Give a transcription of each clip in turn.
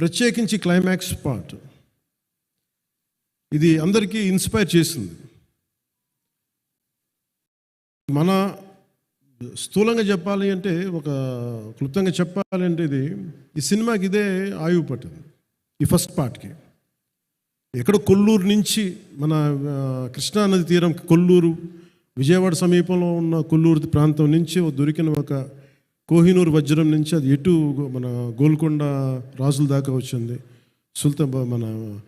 ప్రత్యేకించి climax part ఇది అందరికీ ఇన్స్పైర్ చేసింది. మన స్థూలంగా చెప్పాలి అంటే ఒక క్లుప్తంగా చెప్పాలి అంటే ఇది ఈ సినిమాకి ఇదే ఆయువు పట్టింది ఈ ఫస్ట్ పార్ట్కి ఎక్కడ కొల్లూరు నుంచి మన కృష్ణానది తీరం కొల్లూరు విజయవాడ సమీపంలో ఉన్న కొల్లూరు ప్రాంతం నుంచి దొరికిన ఒక కోహినూర్ వజ్రం నుంచి అది ఎటు మన గోల్కొండ రాజుల దాకా వచ్చింది. సుల్తాన్ బ- మన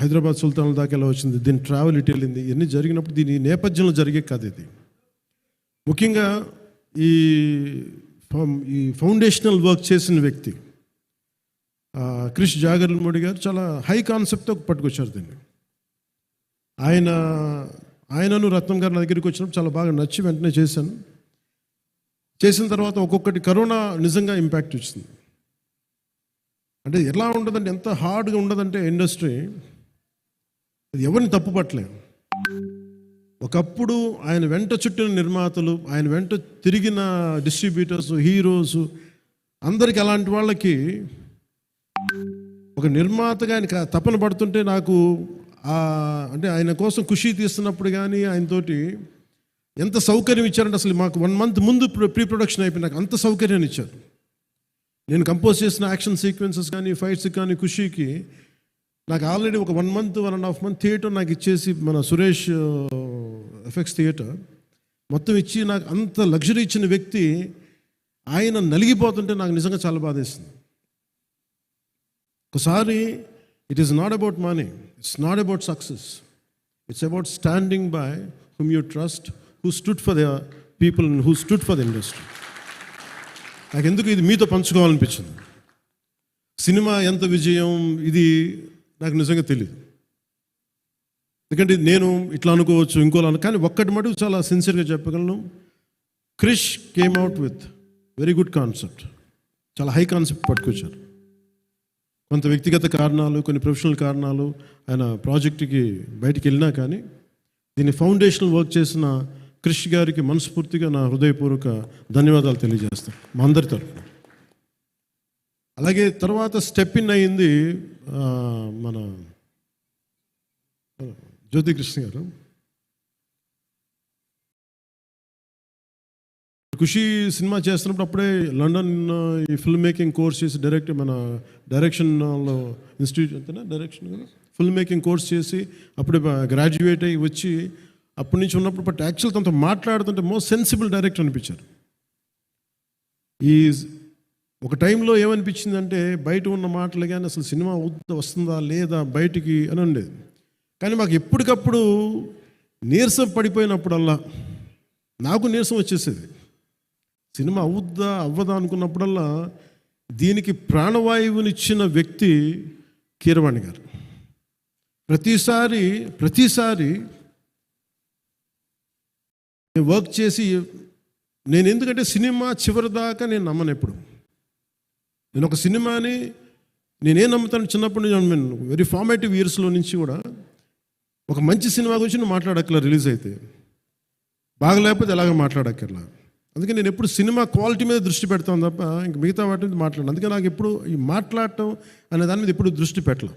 హైదరాబాద్ సుల్తాన్ల దాకా ఎలా వచ్చింది? దీని ట్రావెల్ ఇటు వెళ్ళింది ఇవన్నీ జరిగినప్పుడు దీని నేపథ్యంలో జరిగే కథ ఇది. ముఖ్యంగా ఈ ఫౌ- ఈ ఫౌండేషనల్ వర్క్ చేసిన వ్యక్తి క్రిష్ జాగర్లమూడి గారు చాలా హై కాన్సెప్ట్తో పట్టుకొచ్చారు దీన్ని. ఆయన ఆయనను రత్నం గారు నా దగ్గరికి వచ్చినప్పుడు చాలా బాగా నచ్చి వెంటనే చేశాను. చేసిన తర్వాత ఒక్కొక్కటి కరోనా నిజంగా ఇంపాక్ట్ వచ్చింది. అంటే ఎలా ఉండదంటే ఎంత హార్డ్గా ఉండదంటే ఇండస్ట్రీ అది ఎవరిని తప్పుపట్టలేము ఒకప్పుడు ఆయన వెంట చుట్టిన నిర్మాతలు ఆయన వెంట తిరిగిన డిస్ట్రిబ్యూటర్స్ హీరోస్ అందరికి అలాంటి వాళ్ళకి ఒక నిర్మాతగా ఆయన తపన పడుతుంటే నాకు అంటే ఆయన కోసం ఖుషి తీస్తున్నప్పుడు కానీ ఆయనతోటి ఎంత సౌకర్యం ఇచ్చారంటే అసలు మాకు వన్ మంత్ ముందు ప్రీ ప్రొడక్షన్ అయిపోయి నాకు అంత సౌకర్యాన్ని ఇచ్చారు. నేను కంపోజ్ చేసిన యాక్షన్ సీక్వెన్సెస్ కానీ ఫైట్స్ కానీ ఖుషీకి నాకు ఆల్రెడీ ఒక one month one and half month theatre నాకు ఇచ్చేసి మన సురేష్ ఎఫెక్ట్స్ థియేటర్ మొత్తం ఇచ్చి నాకు అంత లగ్జరీ ఇచ్చిన వ్యక్తి ఆయన నలిగిపోతుంటే నాకు నిజంగా చాలా బాధేస్తుంది ఒకసారి it is not about money it's not about success it's about standing by whom you trust who stood for the people who stood for the industry నాకు ఎందుకు ఇది మీతో పంచుకోవాలనిపించింది? సినిమా ఎంత విజయం? ఇది నాకు నిజంగా తెలియదు ఎందుకంటే నేను ఇట్లా అనుకోవచ్చు ఇంకోలా అను కానీ ఒక్కటి మటుకు చాలా సిన్సియర్గా చెప్పగలను. Krish came out with very good concept చాలా హై కాన్సెప్ట్ పట్టుకొచ్చారు. కొంత వ్యక్తిగత కారణాలు కొన్ని ప్రొఫెషనల్ కారణాలు ఆయన ప్రాజెక్టుకి బయటికి వెళ్ళినా కానీ దీన్ని ఫౌండేషనల్ వర్క్ చేసిన క్రిష్ గారికి మనస్ఫూర్తిగా నా హృదయపూర్వక ధన్యవాదాలు తెలియజేస్తాను మా అందరి తరఫున. అలాగే తర్వాత స్టెప్ ఇన్ అయింది మన జ్యోతి కృష్ణ గారు. ఖుషి సినిమా చేస్తున్నప్పుడు అప్పుడే లండన్ ఈ ఫిల్మ్ మేకింగ్ కోర్స్ చేసి డైరెక్ట్ మన డైరెక్షన్లో ఇన్స్టిట్యూట్ అంతేనా? డైరెక్షన్ ఫిల్మ్ మేకింగ్ కోర్స్ చేసి అప్పుడే గ్రాడ్యుయేట్ అయ్యి వచ్చి అప్పటి నుంచి ఉన్నప్పుడు బట్ యాక్చువల్ తనతో మాట్లాడుతుంటే మోస్ట్ సెన్సిబుల్ డైరెక్టర్ అనిపించారు. ఈ ఒక టైంలో ఏమనిపించిందంటే బయట ఉన్న మాటలు కానీ అసలు సినిమా ఉద్ద- వస్తుందా లేదా బయటికి అని ఉండేది. కానీ మాకు ఎప్పటికప్పుడు నీరసం పడిపోయినప్పుడల్లా నాకు నీరసం వచ్చేసేది. సినిమా అవుద్దా అవ్వదా అనుకున్నప్పుడల్లా దీనికి ప్రాణవాయువునిచ్చిన వ్యక్తి కీరవాణి గారు. ప్రతిసారి ప్రతిసారి నేను వర్క్ చేసి నేను ఎందుకంటే సినిమా చివరి దాకా నేను నమ్మను ఎప్పుడు. నేను ఒక సినిమాని నేనేం నమ్ముతాను చిన్నప్పటి నుంచి వెరీ ఫార్మేటివ్ ఇయర్స్లో నుంచి కూడా ఒక మంచి సినిమా గురించి నువ్వు మాట్లాడక్కర్లా రిలీజ్ అయితే. బాగలేకపోతే ఎలాగ మాట్లాడక్కర్లా. అందుకే నేను ఎప్పుడు సినిమా క్వాలిటీ మీద దృష్టి పెడతాను తప్ప ఇంక మిగతా వాటి మీద మాట్లాడను. అందుకే నాకు ఎప్పుడు ఈ మాట్లాడటం అనే దాని మీద ఎప్పుడు దృష్టి పెట్టలే.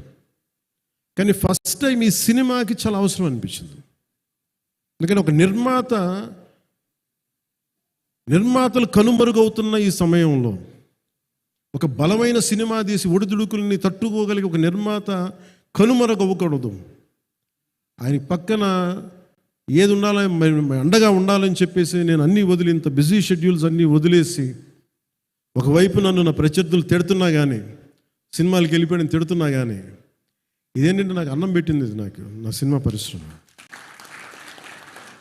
కానీ ఫస్ట్ టైం ఈ సినిమాకి చాలా అవసరం అనిపించింది. ఎందుకని ఒక నిర్మాత నిర్మాతలు కనుమరుగవుతున్న ఈ సమయంలో ఒక బలమైన సినిమా తీసి ఒడిదుడుకుల్ని తట్టుకోగలిగే ఒక నిర్మాత కనుమరుగవ్వకూడదు. ఆయన పక్కన ఏది ఉండాలని మరి అండగా ఉండాలని చెప్పేసి నేను అన్నీ వదిలి ఇంత బిజీ షెడ్యూల్స్ అన్నీ వదిలేసి ఒకవైపు నన్ను నా ప్రత్యర్థులు తిడుతున్నా కానీ సినిమాలకు వెళ్ళిపోయిన తిడుతున్నా కానీ ఇదేంటంటే నాకు అన్నం పెట్టింది ఇది నాకు నా సినిమా పరిశ్రమ.